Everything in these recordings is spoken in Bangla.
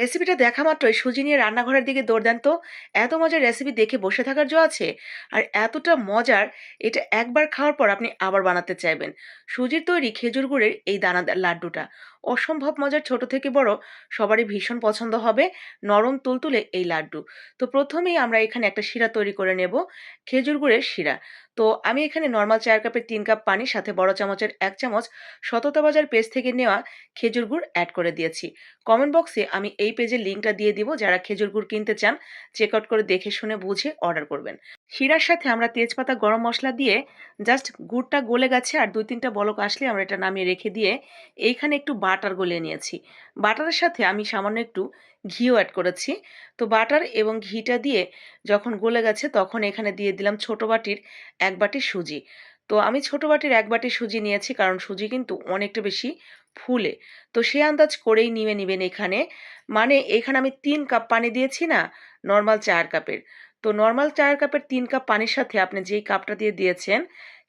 রেসিপিটা দেখা মাত্রই। সুজি নিয়ে রান্নাঘরের দিকে দৌড় তো। এত মজার রেসিপি দেখে বসে থাকার জো আছে। আর এতটা মজার, এটা একবার খাওয়ার পর আপনি আবার বানাতে চাইবেন। সুজির তৈরি খেজুর গুড়ের এই দানাদার লাড্ডুটা অসম্ভব মজার ছোট থেকে বড়, সবারই ভীষণ পছন্দ হবে নরম তুলতুলে এই লাড্ডু। তো প্রথমেই আমরা এখানে একটা শিরা তৈরি করে নেব। খেজুর গুড়ের শিরা। তো আমি এখানে নর্মাল চার কাপের তিন কাপ পানি সাথে বড় চামচের এক চামচ সততা বাজার পেজ থেকে নেওয়া খেজুর গুড় অ্যাড করে দিয়েছি। কমেন্ট বক্সে আমি এই পেজের লিঙ্কটা দিয়ে দিব, যারা খেজুর গুড় কিনতে চান চেক আউট করে দেখে শুনে বুঝে অর্ডার করবেন। শিরার সাথে আমরা তেজপাতা, গরম মশলা দিয়ে জাস্ট গুড়টা গলে গেছে আর দুই তিনটা বলক আসলে আমরা এটা নামিয়ে রেখে দিয়ে এইখানে একটু বাটার গলিয়ে নিয়েছি। বাটারের সাথে আমি সামান্য একটু ঘিও অ্যাড করেছি। তো বাটার এবং ঘিটা দিয়ে যখন গলে গেছে তখন এখানে দিয়ে দিলাম ছোট বাটির এক বাটি সুজি। তো আমি ছোট বাটির এক বাটি সুজি নিয়েছি কারণ সুজি কিন্তু অনেকটা বেশি ফুলে। তো সে আন্দাজ করেই নিয়ে নেবেন এখানে। মানে এখানে আমি তিন কাপ পানি দিয়েছি না নর্মাল চার কাপের। তো নর্মাল চার কাপের তিন কাপ পানির সাথে আপনি যেই কাপটা দিয়ে দিয়েছেন,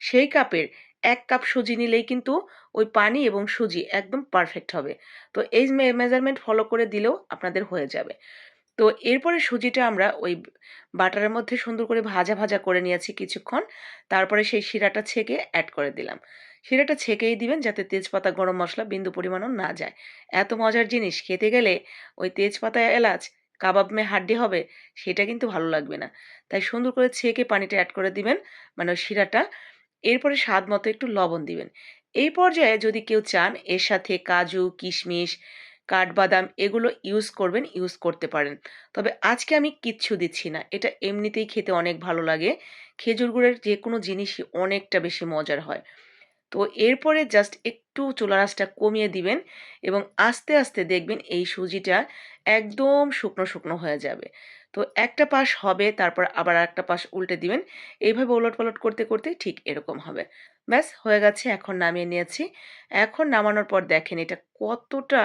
সেই কাপের এক কাপ সুজি নিলেই কিন্তু ওই পানি এবং সুজি একদম পারফেক্ট হবে। তো এই মেজারমেন্ট ফলো করে দিলেও আপনাদের হয়ে যাবে। তো এরপরে সুজিটা আমরা ওই বাটারের মধ্যে সুন্দর করে ভাজা ভাজা করে নিয়েছি কিছুক্ষণ। তারপরে সেই শিরাটা ছেঁকে অ্যাড করে দিলাম। শিরাটা ছেঁকেই দিবেন যাতে তেজপাতা, গরম মশলা বিন্দু পরিমাণও না যায়। এত মজার জিনিস, খেতে গেলে ওই তেজপাতা, এলাচ, কাবাব মে হাড্ডি হবে, সেটা কিন্তু ভালো লাগবে না। তাই সুন্দর করে ছেঁকে পানিটা অ্যাড করে দিবেন মানে ওই শিরাটা। এরপরে স্বাদ মতো একটু লবণ দিবেন। এই পর্যায়ে যদি কেউ চান, এর সাথে কাজু, কিশমিশ কাঠবাদাম এগুলো ইউজ করবেন ইউজ করতে পারেন। তবে আজকে আমি কিচ্ছু দিচ্ছি না। এটা এমনিতেই খেতে অনেক ভালো লাগে। খেজুর গুড়ের যে কোনো জিনিসই অনেকটা বেশি মজার হয়। তো এরপরে জাস্ট একটু চুলা আঁচটা কমিয়ে দিবেন এবং আস্তে আস্তে দেখবেন এই সুজিটা একদম শুকনো শুকনো হয়ে যাবে। তো একটা পাশ হবে, তারপর আবার একটা পাশ উল্টে দিবেন। এইভাবে ওলট পালট করতে করতে ঠিক এরকম হবে। ব্যাস, হয়ে গেছে, এখন নামিয়ে নিয়েছি। এখন নামানোর পর দেখেন এটা কতটা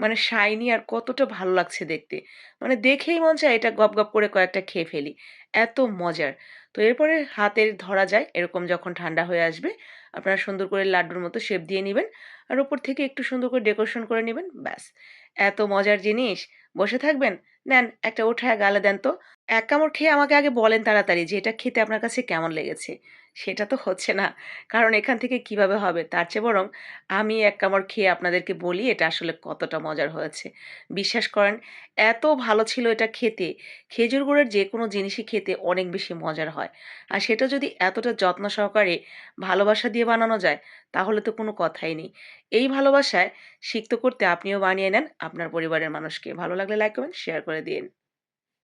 মানে শাইনি আর কতটা ভালো লাগছে দেখতে। মানে দেখেই মন চায় এটা গপ গপ করে কয়েকটা খেয়ে ফেলি। এত মজার। তো এরপরে হাতের ধরা যায়, এরকম যখন ঠান্ডা হয়ে আসবে, আপনারা সুন্দর করে লাড্ডুর মতো শেপ দিয়ে নেবেন আর ওপর থেকে একটু সুন্দর করে ডেকোরেশন করে নেবেন, ব্যাস। এত মজার জিনিস। বসে থাকবেন? নেন, একটা ওঠায় গালে দেন তো। এক কামড় খেয়ে আমাকে আগে বলেন তাড়াতাড়ি যে এটা খেতে আপনার কাছে কেমন লেগেছে। সেটা তো হচ্ছে না। কারণ এখান থেকে কীভাবে হবে? তার চেয়ে বরং আমি এক কামড় খেয়ে আপনাদেরকে বলি এটা আসলে কতটা মজার হয়েছে। বিশ্বাস করেন, এত ভালো ছিল এটা খেতে। খেজুর গুড়ের যে কোনো জিনিসই খেতে অনেক বেশি মজার হয়। আর সেটা যদি এতটা যত্ন সহকারে ভালোবাসা দিয়ে বানানো যায়, তাহলে তো কোনো কথাই নেই। এই ভালোবাসায় সিক্ত করতে আপনিও বানিয়ে নেন আপনার পরিবারের মানুষকে। ভালো লাগলে লাইক কমেন্ট শেয়ার করে দিন।